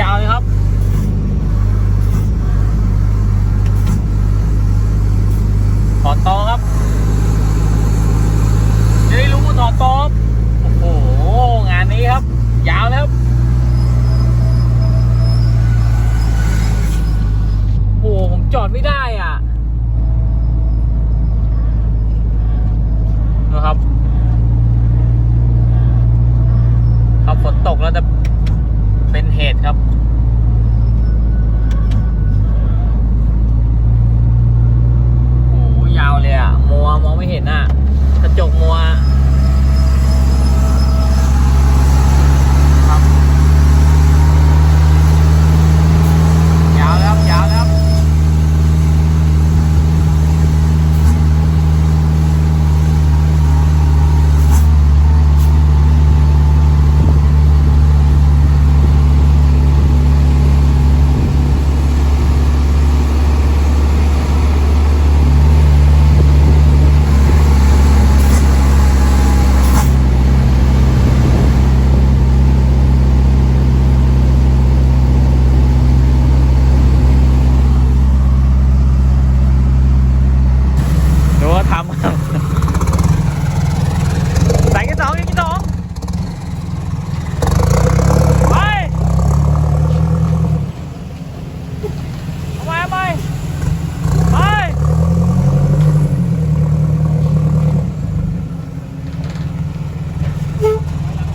ยาวเลยครับถอดตอครับจะได้รู้ว่าถอดตอโอ้โห งานนี้ครับ ยาวแล้ว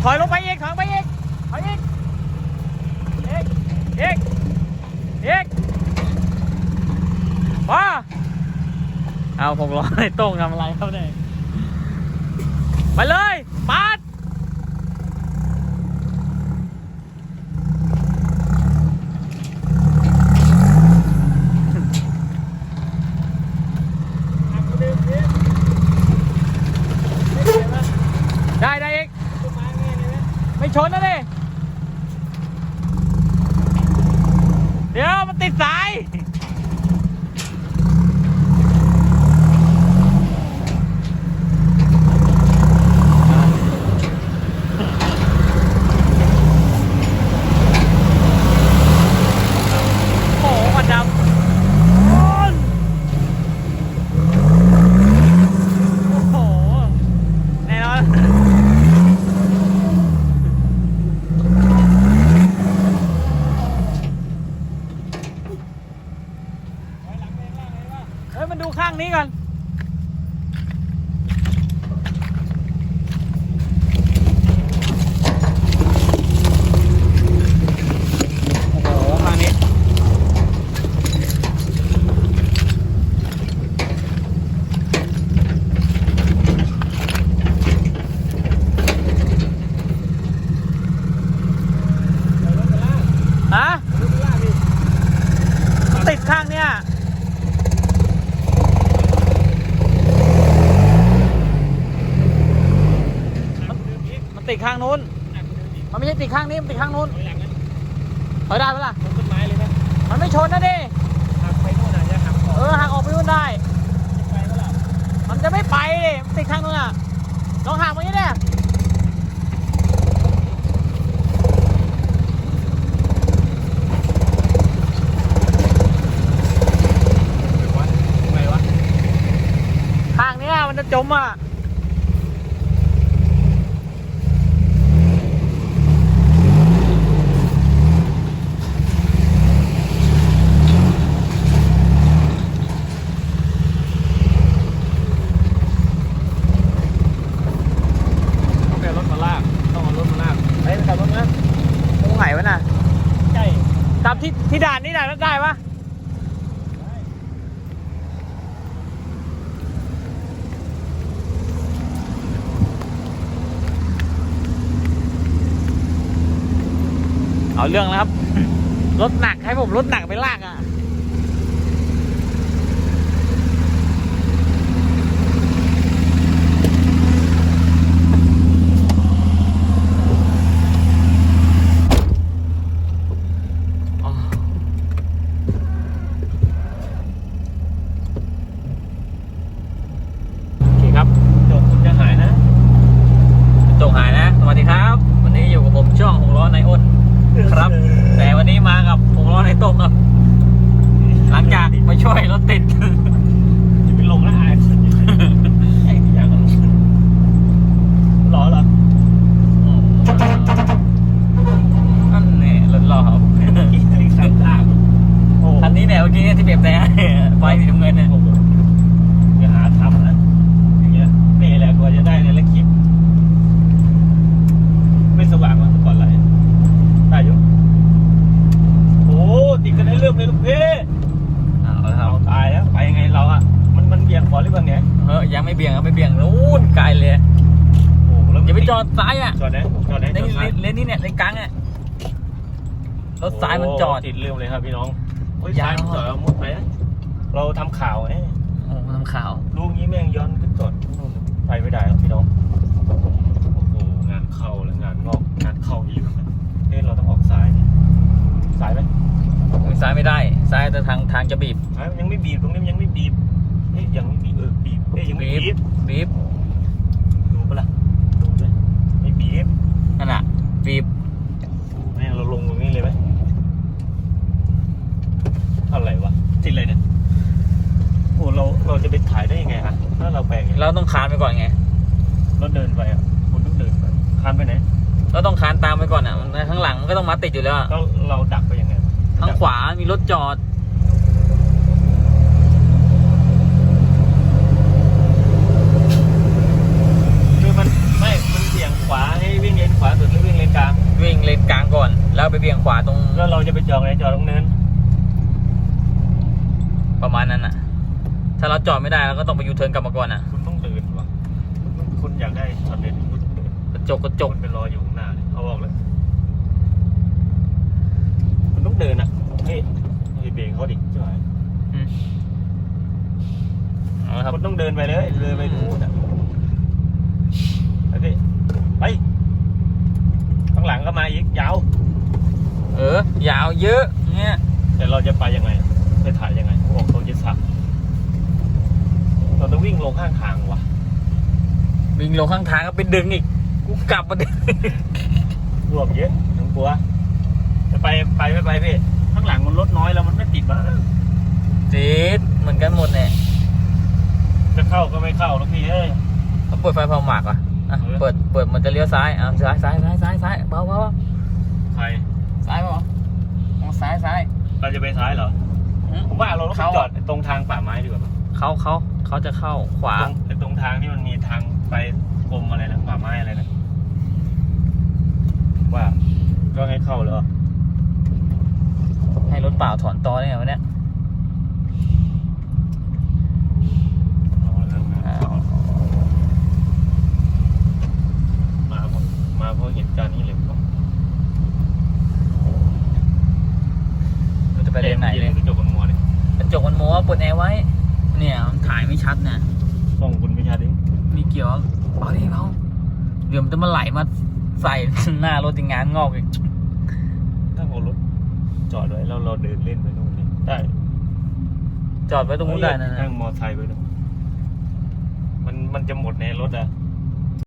ถอยลงไปอีกถอยไปอีกถอยอีกอีกอีกอีกมาเอาผมรอในโต้งทำอะไรครับเนี่ยไปเลยปัดได้ได้อีกไม่ชนนะดิ เดี๋ยวมันติดสาย โอ้โหควันดำโอ้โห แน่นอนเฮ้ย มันดูข้างนี้ก่อน โอ้โห ข้างนี้ ฮะติดข้างเนี่ยมันมันติด ข้างนู้น มันไม่ใช่ติดข้างนี้มันติดข้างนู้นถอยได้ปะล่ะต้นไม้เลยนะมันไม่ชนนะดิหักไปนู่นอาจจะหักออกเออหักออกไปนู่นได้ไปเมื่อไหร่มันจะไม่ไปดิมันติดข้างนู้นอะลองหักมางี้เนี่ยวะทำไมวะข้างเนี้ยมันจะจมอะ ต้องเอารถมาลากต้องเอารถมาลากเฮ้ยขับรถนะ ตรงไหนวะน่ะ ใกล้ กลับ ที่ที่ด่านนี่ด่านได้ปะเอาเรื่องแล้วครับ รถหนักให้ผมรถหนักไปลากอะ อ๋อโอเคครับ โดดคุณจะหายนะ จงหายนะ สวัสดีครับ วันนี้อยู่กับผมช่องหกล้อในอ้นครับ แต่วันนี้มากับ หกล้อในต้มครับหลังจากมาช่วยรถติดจะเป็นลงแล้วหายไอ้ที่อย่างนั้นหรอเหรอนั่นแน่รถรอครับอีกอีกสามทางโอ้คันนี้เนี่ยเมื่อกี้ที่เปรียบแต่ไฟสีน้ำเงินเนี่ยโอ้โหอย่าหาทำนะอย่างเงี้ยนี่แหละกว่าจะได้ในละคลิป บเลยลูกพี่เอาละครเอาตายแล้วไปยังไงเราอะมันมันเบี่ยงขอหรือเปล่าเนี่ยเฮ้ยยังไม่เบี่ยงครัไม่เบี่ยงนู้นไกลเลยโอ้โหแล้วอย่าไปจอดซ้ายอะจอดไหนจอดไหนเลนเลนนี้เนี่ยเลนกลางอะรถซ้ายมันจอดติดเรื่องเลยครับพี่น้องโอ้ยซ้ายจอดเอามุดไปนะเราทำข่าวไงโอ้ทำข่าวรู้นี้แม่ ทางทางจะบีบซ้ายมันยังไม่บีบตรงนี้มันยังไม่บีบเอ๊ยยังไม่บีบเออบีบเอ๊ยยังไม่บีบบีบดูปะล่ะดูเลยไม่บีบนั่นน่ะบีบแม่งเราลงตรงนี้เลยไหมอะไรวะติดอะไรเนี่ยโอ้เราเราจะไปถ่ายได้ยังไงอะถ้าเราแปลงอย่างนี้เราต้องคานไปก่อนไงเราเดินไปอะคุณต้องเดินไปคานไปไหนเราต้องคานตามไปก่อนอะมันข้างหลังมันก็ต้องมาติดอยู่แล้วอะแล้วเราดักไปยังไงทางขวามีรถจอด คือมันไม่ มันเบี่ยงขวาให้วิ่งเลน ขวาสุดหรือวิ่งเลนกลางวิ่งเลนกลางก่อน แล้วไปเบี่ยงขวาตรงแล้วเราจะไปจอดไหนจอดตรงเนินประมาณนั้นอะ ถ้าเราจอดไม่ได้เราก็ต้องไปยูเทิร์นกลับมาก่อนอะ คุณต้องเดินว่ะคุณคุณอยากได้ช็อตเด็ดคุณต้องเดินกระจกกระจกคุณไปรออยู่ข้างหน้าเลยเขาบอกเลยคุณต้องเดินอะนี่นี่เบรกเขาดิใช่ไหมอืมเอาละครับ คุณต้องเดินไปเลยเดินไปนู่นอะไปพี่ไป ข้างหลังก็มาอีกยาวเออยาวเยอะเนี่ยแต่เราจะไปยังไงไปถ่ายยังไงเขาบอกเขาจะสับเราต้องวิ่งลงข้างทางว่ะวิ่งลงข้างทางก็ไปดึงอีกกูกลับมาดึงรวมเยอะทั้งกลัวจะไปไปไม่ไปพี่ข้างหลังมันรถน้อยแล้วมันไม่ติดวะติดเหมือนกันหมดเนี่ยจะเข้าก็ไม่เข้าแล้วพี่เอ้ยเขาเปิดไฟเผาหมากอะ อะเออเปิดเปิดมันจะเลี้ยวซ้ายอะซ้ายซ้ายซ้ายซ้ายซ้ายเบาเบาเบาใครซ้ายเปล่าเอาซ้ายซ้ายเราจะไปซ้ายเหรออืมผมว่าเราต้องไปเข้าจอดตรงทางป่าไม้ดีกว่าเขาเขาเขาจะเข้าขวาตรงไอ้ตรงทางที่มันมีทางไปกรมอะไรนะป่าไม้อะไรนะว่าก็ให้เข้าเหรอให้รถเปล่าถอนตอได้ไงวะเนี่ย เอาแล้วนะ อ่า มาเพราะมาเพราะเหตุการณ์นี้เลยครับ เราจะไปเลนไหนเลย กระจกมันมัวเนี่ย กระจกมันโม้ว่าเปิ ดแอร์ไว้ เนี่ยมันถ่ายไม่ชัดนะส่งคุณพิชาดิมีเกี่ยวเบาดิเบาเดี๋ยวมันจะมาไหลมาใส่หน้ารถจงานงอกอีก ถ้าเอารถจอดไว้แล้วเราเดินเล่นไปนู่นนี่ได้จอดไว้ตรงนู้นได้นะนั่งมอไซค์ไปนู่นมันมันจะหมดในรถอะ